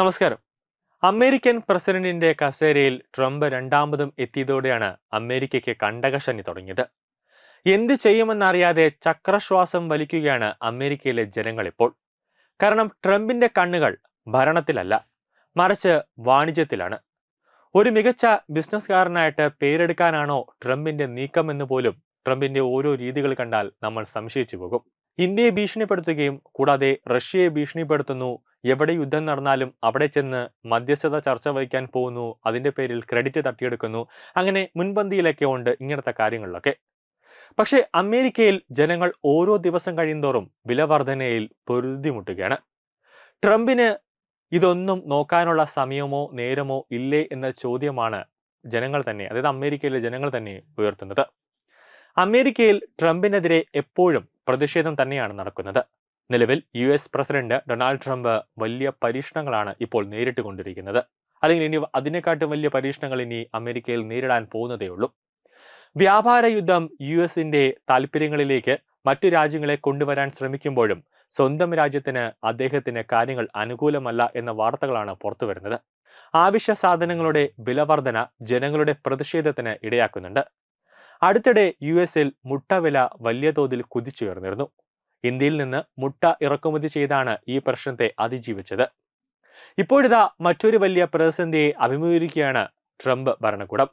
നമസ്കാരം. അമേരിക്കൻ പ്രസിഡന്റിന്റെ കസേരയിൽ ട്രംപ് രണ്ടാമതും എത്തിയതോടെയാണ് അമേരിക്കയ്ക്ക് കണ്ടകശനി തുടങ്ങിയത്. എന്ത് ചെയ്യുമെന്നറിയാതെ ചക്രശ്വാസം വലിക്കുകയാണ് അമേരിക്കയിലെ ജനങ്ങൾ ഇപ്പോൾ. കാരണം ട്രംപിന്റെ കണ്ണുകൾ ഭരണത്തിലല്ല മറിച്ച് വാണിജ്യത്തിലാണ്. ഒരു മികച്ച ബിസിനസ്സുകാരനായിട്ട് പേരെടുക്കാനാണോ ട്രംപിന്റെ നീക്കമെന്ന് പോലും ട്രംപിന്റെ ഓരോ രീതികൾ കണ്ടാൽ നമ്മൾ സംശയിച്ചു പോകും. ഇന്ത്യയെ ഭീഷണിപ്പെടുത്തുകയും കൂടാതെ റഷ്യയെ ഭീഷണിപ്പെടുത്തുന്നു. എവിടെ യുദ്ധം നടന്നാലും അവിടെ ചെന്ന് മധ്യസ്ഥത ചർച്ച വഹിക്കാൻ പോകുന്നു. അതിന്റെ പേരിൽ ക്രെഡിറ്റ് തട്ടിയെടുക്കുന്നു. അങ്ങനെ മുൻപന്തിയിലൊക്കെ ഉണ്ട് ഇങ്ങനത്തെ കാര്യങ്ങളിലൊക്കെ. പക്ഷേ അമേരിക്കയിൽ ജനങ്ങൾ ഓരോ ദിവസം കഴിയുന്തോറും വില വർധനയിൽ പൊരുതിമുട്ടുകയാണ്. ട്രംപിന് ഇതൊന്നും നോക്കാനുള്ള സമയമോ നേരമോ ഇല്ലേ എന്ന ചോദ്യമാണ് ജനങ്ങൾ തന്നെ അതായത് അമേരിക്കയിലെ ജനങ്ങൾ തന്നെ ഉയർത്തുന്നത്. അമേരിക്കയിൽ ട്രംപിനെതിരെ എപ്പോഴും പ്രതിഷേധം തന്നെയാണ് നടക്കുന്നത്. നിലവിൽ U S president Donald Trump വലിയ പരീക്ഷണങ്ങളാണ് ഇപ്പോൾ നേരിട്ട് കൊണ്ടിരിക്കുന്നത് അല്ലെങ്കിൽ ഇനി അതിനെക്കാട്ടും വലിയ പരീക്ഷണങ്ങൾ ഇനി അമേരിക്കയിൽ നേരിടാൻ പോകുന്നതേയുള്ളൂ വ്യാപാര യുദ്ധം യു എസിന്റെ താല്പര്യങ്ങളിലേക്ക് മറ്റു രാജ്യങ്ങളെ കൊണ്ടുവരാൻ ശ്രമിക്കുമ്പോഴും സ്വന്തം രാജ്യത്തിന് അദ്ദേഹത്തിന് കാര്യങ്ങൾ അനുകൂലമല്ല എന്ന വാർത്തകളാണ് പുറത്തുവരുന്നത്. ആവശ്യ സാധനങ്ങളുടെ വിലവർധന ജനങ്ങളുടെ പ്രതിഷേധത്തിന് ഇടയാക്കുന്നുണ്ട്. അടുത്തിടെ യു എസിൽ മുട്ട വില വലിയ തോതിൽ കുതിച്ചുയർന്നിരുന്നു ഇന്ത്യയിൽ നിന്ന് മുട്ട ഇറക്കുമതി ചെയ്താണ് ഈ പ്രശ്നത്തെ അതിജീവിച്ചത്. ഇപ്പോഴിതാ മറ്റൊരു വലിയ പ്രതിസന്ധിയെ അഭിമുഖീകരിക്കുകയാണ് ട്രംപ് ഭരണകൂടം.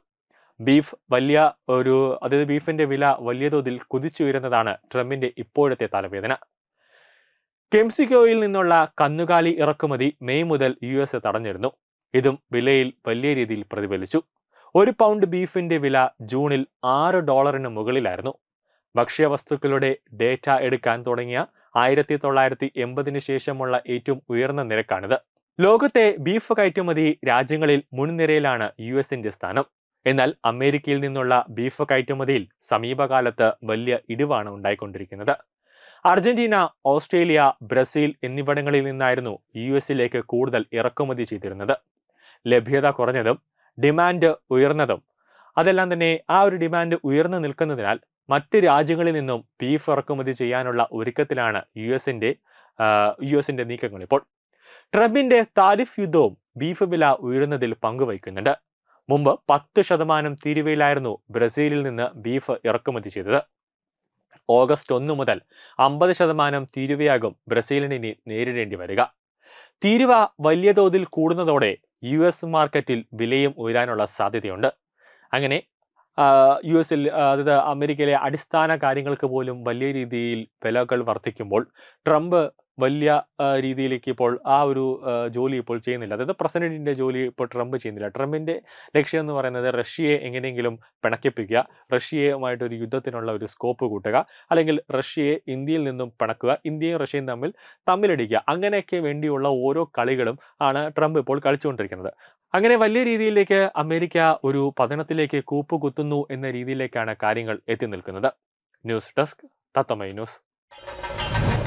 ബീഫ് വലിയ ഒരു അതായത് ബീഫിന്റെ വില വലിയ തോതിൽ കുതിച്ചുയരുന്നതാണ് ട്രംപിന്റെ ഇപ്പോഴത്തെ തലവേദന. കെംസിക്കോയിൽ നിന്നുള്ള കന്നുകാലി ഇറക്കുമതി മെയ് മുതൽ യു എസ് തടഞ്ഞിരുന്നു. ഇതും വിലയിൽ വലിയ രീതിയിൽ പ്രതിഫലിച്ചു. ഒരു പൗണ്ട് ബീഫിന്റെ വില ജൂണിൽ ആറ് ഡോളറിന് മുകളിലായിരുന്നു. ഭക്ഷ്യവസ്തുക്കളുടെ ഡേറ്റ എടുക്കാൻ തുടങ്ങിയ ആയിരത്തി തൊള്ളായിരത്തി എൺപതിന് ശേഷമുള്ള ഏറ്റവും ഉയർന്ന നിരക്കാണിത്. ലോകത്തെ ബീഫ് കയറ്റുമതി രാജ്യങ്ങളിൽ മുൻനിരയിലാണ് യു എസിന്റെ സ്ഥാനം. എന്നാൽ അമേരിക്കയിൽ നിന്നുള്ള ബീഫ് കയറ്റുമതിയിൽ സമീപകാലത്ത് വലിയ ഇടിവാണ് ഉണ്ടായിക്കൊണ്ടിരിക്കുന്നത്. അർജന്റീന ഓസ്ട്രേലിയ ബ്രസീൽ എന്നിവിടങ്ങളിൽ നിന്നായിരുന്നു യു എസിലേക്ക് കൂടുതൽ ഇറക്കുമതി ചെയ്തിരുന്നത്. ലഭ്യത കുറഞ്ഞതും ഡിമാൻഡ് ഉയർന്നതും. അതെല്ലാം തന്നെ ആ ഒരു ഡിമാൻഡ് ഉയർന്നു നിൽക്കുന്നതിനാൽ മറ്റ് രാജ്യങ്ങളിൽ നിന്നും ബീഫ് ഇറക്കുമതി ചെയ്യാനുള്ള ഒരുക്കത്തിലാണ് യു എസിന്റെ യു എസിന്റെ നീക്കങ്ങൾ. ഇപ്പോൾ ട്രംപിന്റെ താരിഫ് യുദ്ധവും ബീഫ് വില ഉയരുന്നതിൽ പങ്കുവയ്ക്കുന്നുണ്ട്. മുമ്പ് പത്ത് ശതമാനം തീരുവയിലായിരുന്നു ബ്രസീലിൽ നിന്ന് ബീഫ് ഇറക്കുമതി ചെയ്തത്. ഓഗസ്റ്റ് ഒന്ന് മുതൽ അമ്പത് ശതമാനം തീരുവയാകും ബ്രസീലിന് ഇനി നേരിടേണ്ടി വരിക. തീരുവ വലിയ തോതിൽ കൂടുന്നതോടെ യു എസ് മാർക്കറ്റിൽ വിലയും ഉയരാനുള്ള സാധ്യതയുണ്ട്. അങ്ങനെ യു എസിൽ അതായത് അമേരിക്കയിലെ അടിസ്ഥാന കാര്യങ്ങൾക്ക് പോലും വലിയ രീതിയിൽ വിലകൾ വർദ്ധിക്കുമ്പോൾ ട്രംപ് വലിയ രീതിയിലേക്ക് ഇപ്പോൾ ആ ഒരു ജോലി ഇപ്പോൾ ചെയ്യുന്നില്ല. അതായത് പ്രസിഡന്റിന്റെ ജോലി ഇപ്പോൾ ട്രംപ് ചെയ്യുന്നില്ല. ട്രംപിന്റെ ലക്ഷ്യം എന്ന് പറയുന്നത് റഷ്യയെ എങ്ങനെയെങ്കിലും പിണക്കിപ്പിക്കുക റഷ്യയുമായിട്ടൊരു യുദ്ധത്തിനുള്ള ഒരു സ്കോപ്പ് കൂട്ടുക അല്ലെങ്കിൽ റഷ്യയെ ഇന്ത്യയിൽ നിന്നും പിണക്കുക ഇന്ത്യയും റഷ്യയും തമ്മിൽ തമ്മിലടിക്കുക. അങ്ങനെയൊക്കെ വേണ്ടിയുള്ള ഓരോ കളികളും ആണ് ട്രംപ് ഇപ്പോൾ കളിച്ചുകൊണ്ടിരിക്കുന്നത്. അങ്ങനെ വലിയ രീതിയിലേക്ക് അമേരിക്ക ഒരു പതനത്തിലേക്ക് കൂപ്പ് കുത്തുന്നു എന്ന രീതിയിലേക്കാണ് കാര്യങ്ങൾ എത്തി നിൽക്കുന്നത്. ന്യൂസ് ഡെസ്ക് തത്തമൈ ന്യൂസ്.